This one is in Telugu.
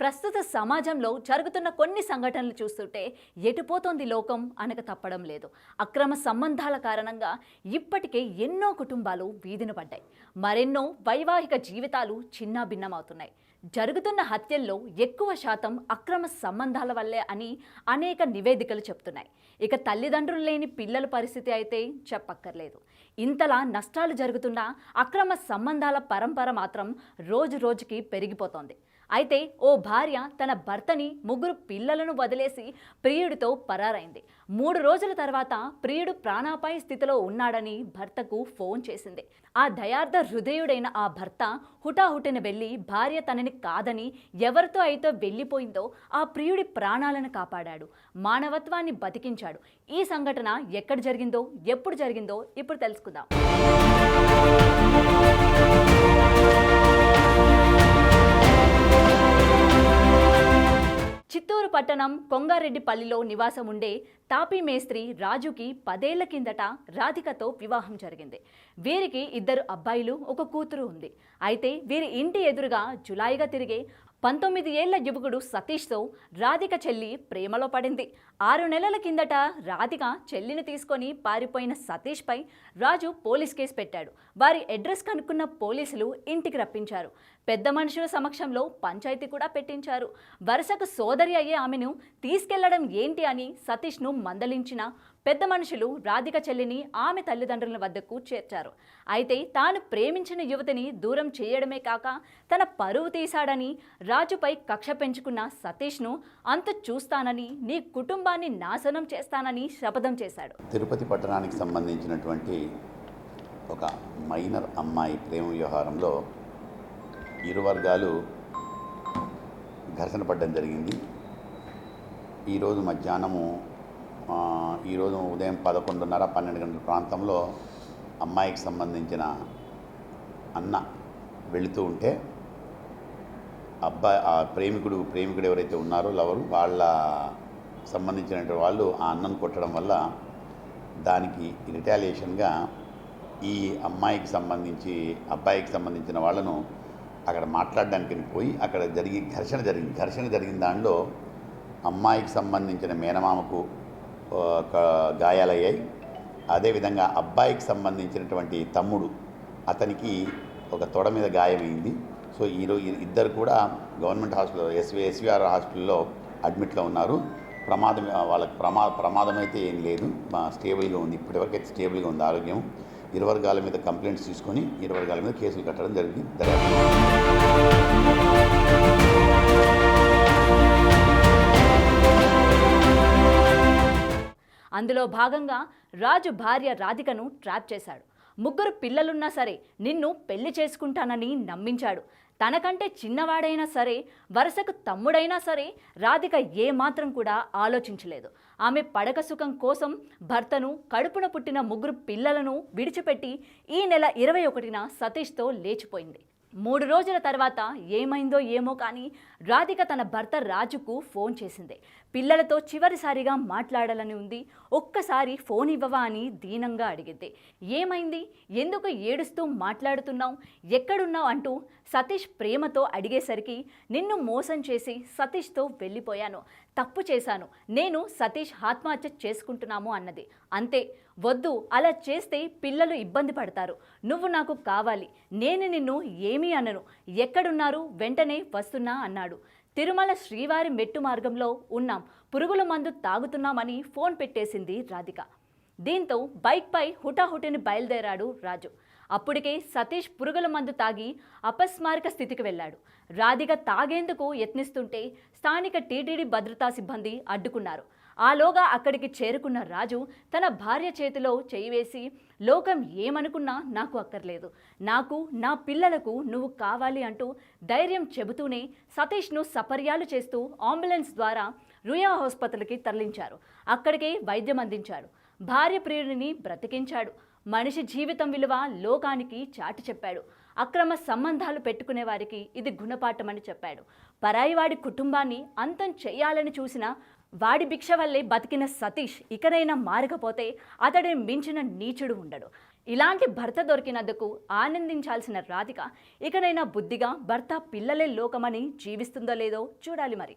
ప్రస్తుత సమాజంలో జరుగుతున్న కొన్ని సంఘటనలు చూస్తుంటే ఎటుపోతోంది లోకం అనక తప్పడం లేదు. అక్రమ సంబంధాల కారణంగా ఇప్పటికే ఎన్నో కుటుంబాలు వీధిన పడ్డాయి. మరెన్నో వైవాహిక జీవితాలు చిన్నాభిన్నమవుతున్నాయి జరుగుతున్న హత్యల్లో ఎక్కువ శాతం అక్రమ సంబంధాల వల్లే అని అనేక నివేదికలు చెప్తున్నాయి. ఇక తల్లిదండ్రులు లేని పిల్లల పరిస్థితి అయితే చెప్పక్కర్లేదు. ఇంతలా నష్టాలు జరుగుతున్న అక్రమ సంబంధాల పరంపర మాత్రం రోజు రోజుకి పెరిగిపోతోంది. అయితే ఓ భార్య తన భర్తని ముగ్గురు పిల్లలను వదిలేసి ప్రియుడితో పరారైంది. మూడు రోజుల తర్వాత ప్రియుడు ప్రాణాపాయ స్థితిలో ఉన్నాడని భర్తకు ఫోన్ చేసింది. ఆ దయార్థ హృదయుడైన ఆ భర్త హుటాహుటిన వెళ్ళి భార్య తనని కాదని ఎవరితో అయితే వెళ్ళిపోయిందో ఆ ప్రియుడి ప్రాణాలను కాపాడాడు. మానవత్వాన్ని బతికించాడు. ఈ సంఘటన ఎక్కడ జరిగిందో ఎప్పుడు జరిగిందో ఇప్పుడు తెలుసుకుందాం. చిత్తూరు పట్టణం కొంగారెడ్డిపల్లిలో నివాసం ఉండే తాపీ మేస్త్రి రాజుకి పదేళ్ళ కిందట రాధికతో వివాహం జరిగింది. వీరికి ఇద్దరు అబ్బాయిలు ఒక కూతురు ఉంది. అయితే వీరి ఇంటి ఎదురుగా జులాయిగా తిరిగే పంతొమ్మిది ఏళ్ళ యువకుడు సతీష్తో రాధిక చెల్లి ప్రేమలో పడింది. ఆరు నెలల కిందట రాధిక చెల్లిని తీసుకొని పారిపోయిన సతీష్పై రాజు పోలీస్ కేసు పెట్టాడు. వారి అడ్రస్ కనుక్కున్న పోలీసులు ఇంటికి రప్పించారు. పెద్ద మనుషుల సమక్షంలో పంచాయతీ కూడా పెట్టించారు. వరుసకు సోదరి అయ్యే ఆమెను తీసుకెళ్ళడం ఏంటి అని సతీష్ను మందలించిన పెద్ద మనుషులు రాధిక చెల్లిని ఆమె తల్లిదండ్రుల వద్దకు చేర్చారు. అయితే తాను ప్రేమించిన యువతిని దూరం చేయడమే కాక తన పరువు తీశాడని రాజుపై కక్ష పెంచుకున్న సతీష్ను అంత చూస్తానని నీ కుటుంబాన్ని నాశనం చేస్తానని శపథం చేశాడు. తిరుపతి పట్టణానికి సంబంధించినటువంటి ఒక మైనర్ అమ్మాయి ప్రేమ వ్యవహారంలో ఇరు వర్గాలు ఘర్షణ పడడం జరిగింది. ఈరోజు మధ్యాహ్నము ఈరోజు ఉదయం పదకొండున్నర పన్నెండు గంటల ప్రాంతంలో అమ్మాయికి సంబంధించిన అన్న వెళుతూ ఉంటే అబ్బాయి ఆ ప్రేమికుడు ప్రేమికుడు ఎవరైతే ఉన్నారో లవరు వాళ్ళ సంబంధించినటువంటి వాళ్ళు ఆ అన్నం కొట్టడం వల్ల దానికి రిటాలియేషన్గా ఈ అమ్మాయికి సంబంధించి అబ్బాయికి సంబంధించిన వాళ్ళను అక్కడ మాట్లాడడానికి పోయి అక్కడ జరిగి ఘర్షణ జరిగింది ఘర్షణ జరిగిన దానిలో అమ్మాయికి సంబంధించిన మేనమామకు గాయాలయ్యాయి. అదేవిధంగా అబ్బాయికి సంబంధించినటువంటి తమ్ముడు అతనికి ఒక తొడ మీద గాయమైంది. సో ఈరోజు ఇద్దరు కూడా గవర్నమెంట్ హాస్పిటల్ ఎస్వి ఎస్విఆర్ హాస్పిటల్లో అడ్మిట్లో ఉన్నారు. ప్రమాదం వాళ్ళకి ప్రమా ప్రమాదం అయితే ఏం లేదు. మా స్టేబుల్గా ఉంది. ఇప్పటివరకు అయితే స్టేబుల్గా ఉంది ఆరోగ్యం. ఇరువర్గాల మీద కంప్లైంట్స్ తీసుకొని ఇరువర్గాల మీద కేసులు కట్టడం జరిగింది. అందులో భాగంగా రాజు భార్య రాధికను ట్రాప్ చేశాడు. ముగ్గురు పిల్లలున్నా సరే నిన్ను పెళ్ళి చేసుకుంటానని నమ్మించాడు. తనకంటే చిన్నవాడైనా సరే వరుసకు తమ్ముడైనా సరే రాధిక ఏమాత్రం కూడా ఆలోచించలేదు. ఆమె పడక సుఖం కోసం భర్తను కడుపున పుట్టిన ముగ్గురు పిల్లలను విడిచిపెట్టి ఈ నెల ఇరవై ఒకటిన సతీష్తో లేచిపోయింది. మూడు రోజుల తర్వాత ఏమైందో ఏమో కానీ రాధిక తన భర్త రాజుకు ఫోన్ చేసింది. పిల్లలతో చివరిసారిగా మాట్లాడాలని ఉంది. ఒక్కసారి ఫోన్ ఇవ్వవా అని దీనంగా అడిగింది. ఏమైంది? ఎందుకు ఏడుస్తూ మాట్లాడుతున్నావు? ఎక్కడున్నావు? అంటూ సతీష్ ప్రేమతో అడిగేసరికి నిన్ను మోసం చేసి సతీష్తో వెళ్ళిపోయాను. తప్పు చేశాను. నేను సతీష్ ఆత్మహత్య చేసుకుంటున్నాము అన్నది. అంతే. వద్దు. అలా చేస్తే పిల్లలు ఇబ్బంది పడతారు. నువ్వు నాకు కావాలి. నేను నిన్ను ఏమీ అనను. ఎక్కడున్నారు? వెంటనే వస్తున్నా అన్నాడు. తిరుమల శ్రీవారి మెట్టు మార్గంలో ఉన్నాం. పురుగుల మందు తాగుతున్నామని ఫోన్ పెట్టేసింది రాధిక. దీంతో బైక్పై హుటాహుటిని బయలుదేరాడు రాజు. అప్పటికే సతీష్ పురుగుల మందు తాగి అపస్మారక స్థితికి వెళ్ళాడు. రాధిక తాగేందుకు యత్నిస్తుంటే స్థానిక టీటీడీ భద్రతా సిబ్బంది అడ్డుకున్నారు. ఆలోగా అక్కడికి చేరుకున్న రాజు తన భార్య చేతిలో చేయివేసి లోకం ఏమనుకున్నా నాకు అక్కర్లేదు. నాకు నా పిల్లలకు నువ్వు కావాలి అంటూ ధైర్యం చెబుతూనే సతీష్ను సపర్యాలు చేస్తూ అంబులెన్స్ ద్వారా రుయా ఆసుపత్రికి తరలించారు. అక్కడికే వైద్యం అందించాడు. భార్య ప్రియుడిని బ్రతికించాడు. మనిషి జీవితం విలువ లోకానికి చాటి చెప్పాడు. అక్రమ సంబంధాలు పెట్టుకునే వారికి ఇది గుణపాఠమని చెప్పాడు. పరాయివాడి కుటుంబాన్ని అంతం చేయాలని చూసిన వాడి భిక్ష వల్లే బతికిన సతీష్ ఇకనైనా మారకపోతే అతడిని మించిన నీచుడు ఉండడు. ఇలాంటి భర్త దొరికినందుకు ఆనందించాల్సిన రాధిక ఇకనైనా బుద్ధిగా భర్త పిల్లలే లోకమని జీవిస్తుందో లేదో చూడాలి మరి.